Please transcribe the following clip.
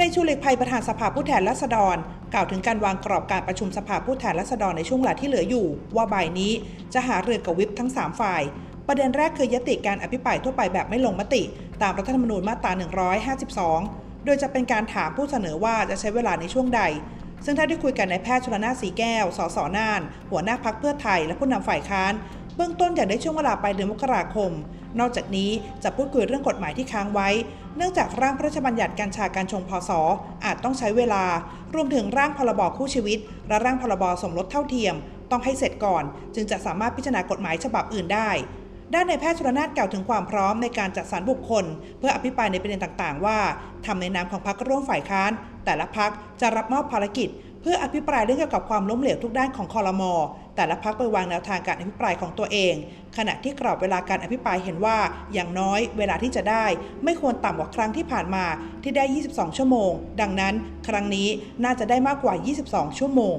ในชูเหล็กภัยประธานสภาผู้แทนราษฎร กล่าวถึงการวางกรอบการประชุมสภาผู้แทนราษฎรในช่วงเวลาที่เหลืออยู่ ว่าบ่ายนี้จะหาเรือกับวิปทั้ง 3 ฝ่าย ประเด็นแรกคือยติการอภิปรายทั่วไปแบบไม่ลงมติ ตามรัฐธรรมนูญมาตรา 152 โดยจะเป็นการถามผู้เสนอว่าจะใช้เวลาในช่วงใด ซึ่งถ้าได้คุยกันในายแพทย์ชลนาสีแก้ว สสน่าน หัวหน้าพักเพื่อไทย และผู้นำฝ่ายค้าน บื้องต้นอยากได้ช่วงเวลาไปลายเดือนมกราคม นอกจากนี้จะพูดคุยเรื่องกฎหมายที่ค้างไว้ เนื่องจากร่างพระราชบัญญัติการชาการชงพศอาจต้องใช้เวลา รวมถึงร่างพรบคู่ชีวิต และร่างพรบสมรสเท่าเทียม ต้องให้เสร็จก่อน จึงจะสามารถพิจารณากฎหมายฉบับอื่นได้ด้านในแพทย์ชลนานกล่าวถึงความพร้อมในการจัดสรรบุคคล เพื่ออภิปรายในประเด็นต่างๆ ว่าทำในนามของพรรคร่วมฝ่ายค้าน แต่ละพักจะรับมอบภารกิจ เพื่ออภิปรายเรื่องเกี่ยวกับความล้มเหลวทุกด้านของคอรมอแต่ละพักไปวางแนวทางการอภิปรายของตัวเอง ขณะที่กรอบเวลาการอภิปรายเห็นว่า อย่างน้อยเวลาที่จะได้ ไม่ควรต่ำกว่าครั้งที่ผ่านมาที่ได้ 22 ชั่วโมง ดังนั้น ครั้งนี้น่าจะได้มากกว่า 22 ชั่วโมง